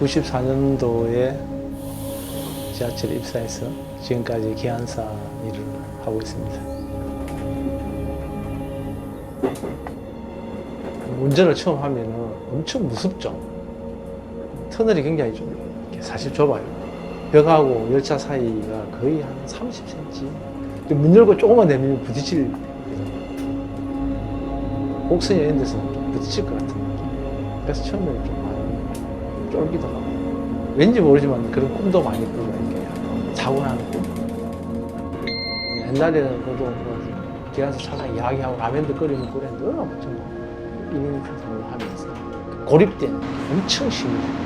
94년도에 지하철에 입사해서 지금까지 기안사 일을 하고 있습니다. 운전을 처음 하면은 엄청 무섭죠. 터널이 굉장히 좀 사실 좁아요. 벽하고 열차 사이가 거의 한 30cm. 문 열고 조금만 내면 부딪힐 곡선이 이런 데서 좀 부딪힐 것 같은 느낌. 그래서 처음에는 좀 쫄기도 하고 왠지 모르지만 그런 꿈도 많이 꾸고 이렇게 사고 나는 꿈. 옛날에는 그래도 뭐 기관사 차가 이야기하고 라면도 끓이면 그랬는데 얼마나 정말 1인 편성을 하면서 고립된 엄청 심해요.